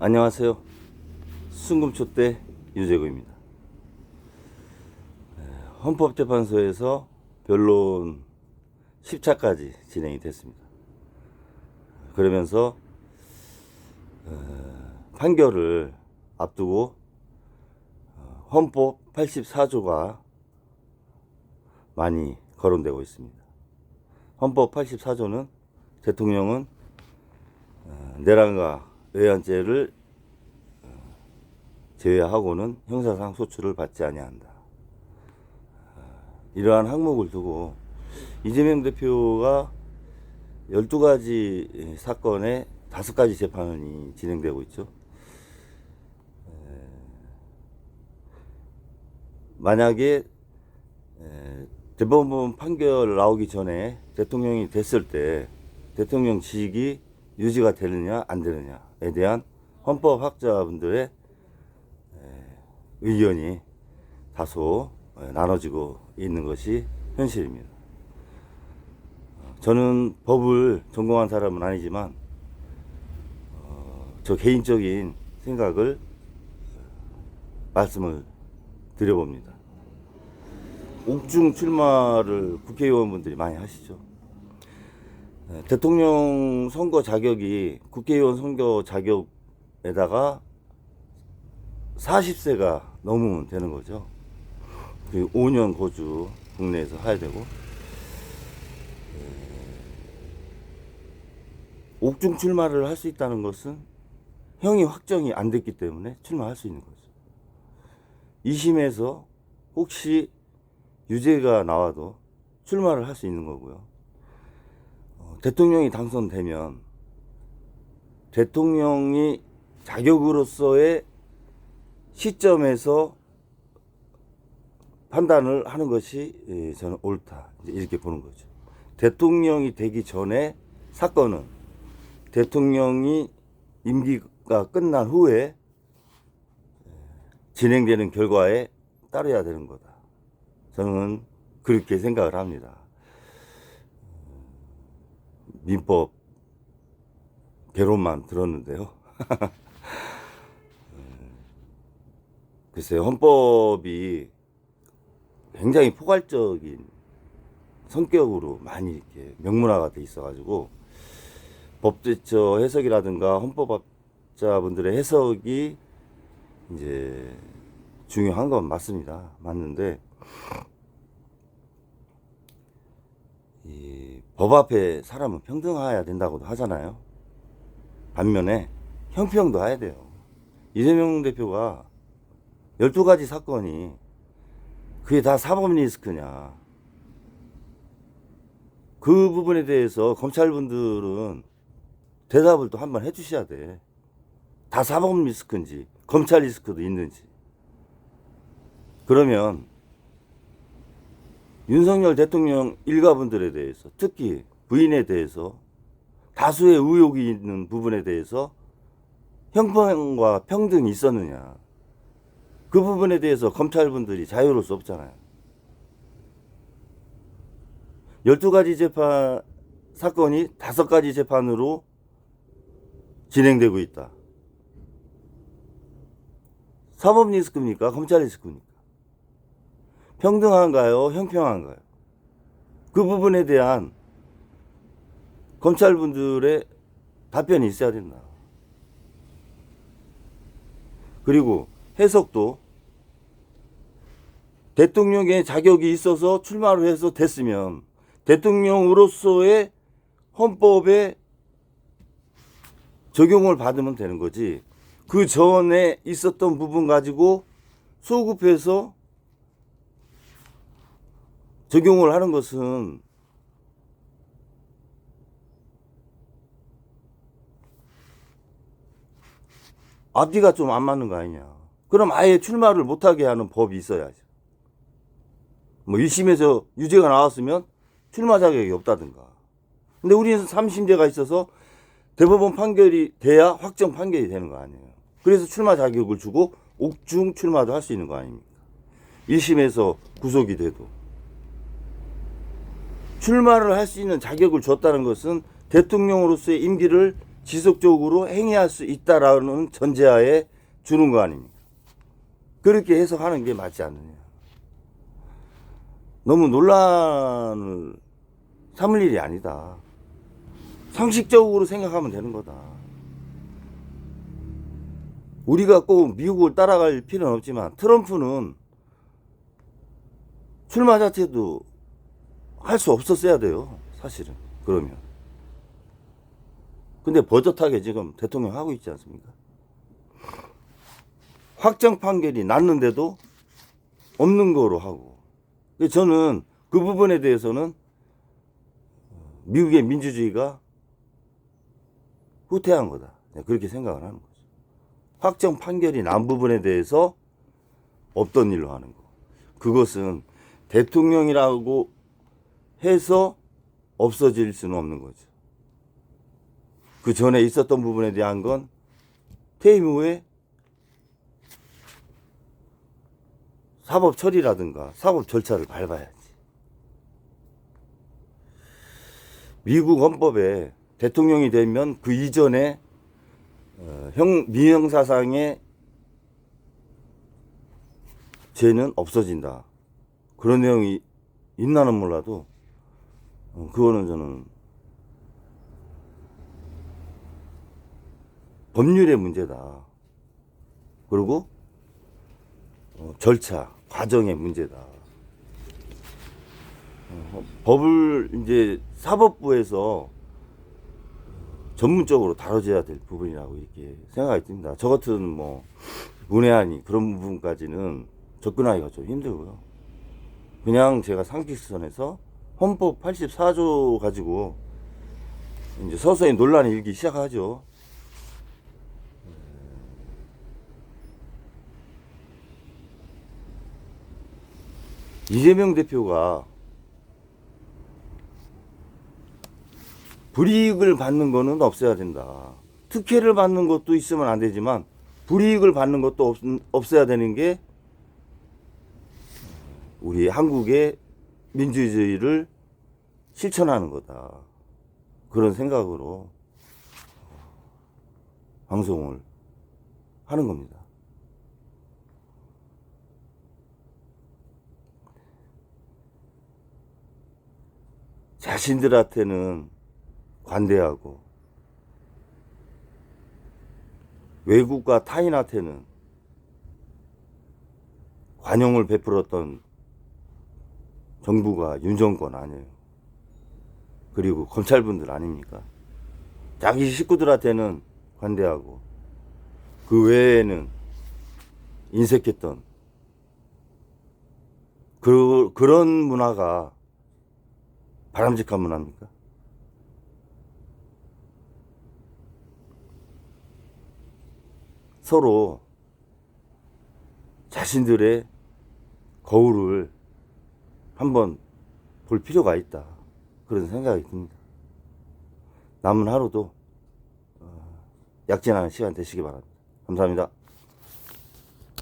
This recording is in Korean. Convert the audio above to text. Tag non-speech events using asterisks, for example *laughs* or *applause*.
안녕하세요. 순금초대 유재구입니다. 에, 헌법재판소에서 변론 10차까지 진행이 됐습니다. 그러면서 어, 판결을 앞두고 어, 헌법 84조가 많이 거론되고 있습니다. 헌법 84조는 대통령은 어, 내란과 외환죄를 어, 제외하고는 형사상 소출을 받지 아니한다. 어, 이러한 항목을 두고 이재명 대표가 12가지 사건에 5가지 재판이 진행되고 있죠. 에, 만약에 에, 대법원 판결 나오기 전에 대통령이 됐을 때 대통령 직이 유지가 되느냐 안 되느냐 에 대한 헌법학자분들의 에, 의견이 다소 에, 나눠지고 있는 것이 현실입니다. 어, 저는 법을 전공한 사람은 아니지만 어, 저 개인적인 생각을 말씀을 드려봅니다. 옥중 출마를 국회의원분들이 많이 하시죠. 예, 대통령 선거 자격이 국회의원 선거 자격에다가 40세가 넘으면 되는 거죠. 그 5년 거주 국내에서 해야 되고 예, 옥중 출마를 할 수 있다는 것은 형이 확정이 안 됐기 때문에 출마할 수 있는 거죠. 2심에서 혹시 유죄가 나와도 출마를 할 수 있는 거고요. 어, 대통령이 당선되면 대통령이 자격으로서의 시점에서 판단을 하는 것이 예, 저는 옳다 이렇게 보는 거죠. 대통령이 되기 전에 사건은 대통령이 임기가 끝난 후에 예, 진행되는 결과에 따라야 되는 거다. 저는 그렇게 생각을 합니다. 민법 개론만 들었는데요. *laughs* 글쎄요, 헌법이 굉장히 포괄적인 성격으로 많이 이렇게 명문화가 돼 있어가지고 법제처 해석이라든가 헌법학자분들의 해석이 이제 중요한 건 맞습니다. 맞는데 이 법 앞에 사람은 평등해야 된다고도 하잖아요. 반면에 형평도 해야 돼요. 이재명 대표가 12가지 사건이 그게 다 사법 리스크냐. 그 부분에 대해서 검찰분들은 대답을 또 한번 해주셔야 돼. 다 사법 리스크인지, 검찰 리스크도 있는지. 그러면 윤석열 대통령 일가분들에 대해서 특히 부인에 대해서 다수의 의혹이 있는 부분에 대해서 형평과 평등이 있었느냐. 그 부분에 대해서 검찰분들이 자유로울 수 없잖아요. 12가지 재판, 사건이 5가지 재판으로 진행되고 있다. 사법 리스크입니까? 검찰 리스크입니까? 평등한가요? 형평한가요? 그 부분에 대한 검찰분들의 답변이 있어야 된다. 그리고 해석도 대통령의 자격이 있어서 출마를 해서 됐으면 대통령으로서의 헌법에 적용을 받으면 되는 거지. 그 전에 있었던 부분 가지고 소급해서 적용을 하는 것은 앞뒤가 좀 안 맞는 거 아니냐. 그럼 아예 출마를 못하게 하는 법이 있어야죠. 뭐 1심에서 유죄가 나왔으면 출마 자격이 없다든가. 근데 우리는 3심제가 있어서 대법원 판결이 돼야 확정 판결이 되는 거 아니에요. 그래서 출마 자격을 주고 옥중 출마도 할 수 있는 거 아닙니까? 1심에서 구속이 돼도. 출마를 할 수 있는 자격을 줬다는 것은 대통령으로서의 임기를 지속적으로 행해할 수 있다라는 전제하에 주는 거 아닙니까? 그렇게 해석하는 게 맞지 않느냐. 너무 논란을 삼을 일이 아니다. 상식적으로 생각하면 되는 거다. 우리가 꼭 미국을 따라갈 필요는 없지만 트럼프는 출마 자체도 할 수 없었어야 돼요. 사실은. 그러면. 근데 버젓하게 지금 대통령 하고 있지 않습니까? 확정 판결이 났는데도 없는 거로 하고. 저는 그 부분에 대해서는 미국의 민주주의가 후퇴한 거다. 네, 그렇게 생각을 하는 거죠. 확정 판결이 난 부분에 대해서 없던 일로 하는 거. 그것은 대통령이라고 해서 없어질 수는 없는 거죠. 그 전에 있었던 부분에 대한 건 퇴임 후에 사법 처리라든가 사법 절차를 밟아야지. 미국 헌법에 대통령이 되면 그 이전에 어, 형 미형사상의 죄는 없어진다. 그런 내용이 있나는 몰라도 어, 그거는 저는 법률의 문제다. 그리고 어, 절차, 과정의 문제다. 어, 법을 이제 사법부에서 전문적으로 다뤄져야 될 부분이라고 이렇게 생각이 듭니다. 저 같은 뭐 문외한이 그런 부분까지는 접근하기가 좀 힘들고요. 그냥 제가 상식선에서 헌법 84조 가지고 이제 서서히 논란이 일기 시작하죠. 이재명 대표가 불이익을 받는 거는 없어야 된다. 특혜를 받는 것도 있으면 안 되지만 불이익을 받는 것도 없, 없어야 되는 게 우리 한국의 민주주의를 실천하는 거다. 그런 생각으로 방송을 하는 겁니다. 자신들한테는 관대하고 외국과 타인한테는 관용을 베풀었던 정부가 윤정권 아니에요. 그리고 검찰분들 아닙니까? 자기 식구들한테는 관대하고 그 외에는 인색했던 그, 그런 문화가 바람직한 문화입니까? 서로 자신들의 거울을 한번 볼 필요가 있다. 그런 생각이 듭니다. 남은 하루도 어, 약진하는 시간 되시기 바랍니다. 감사합니다.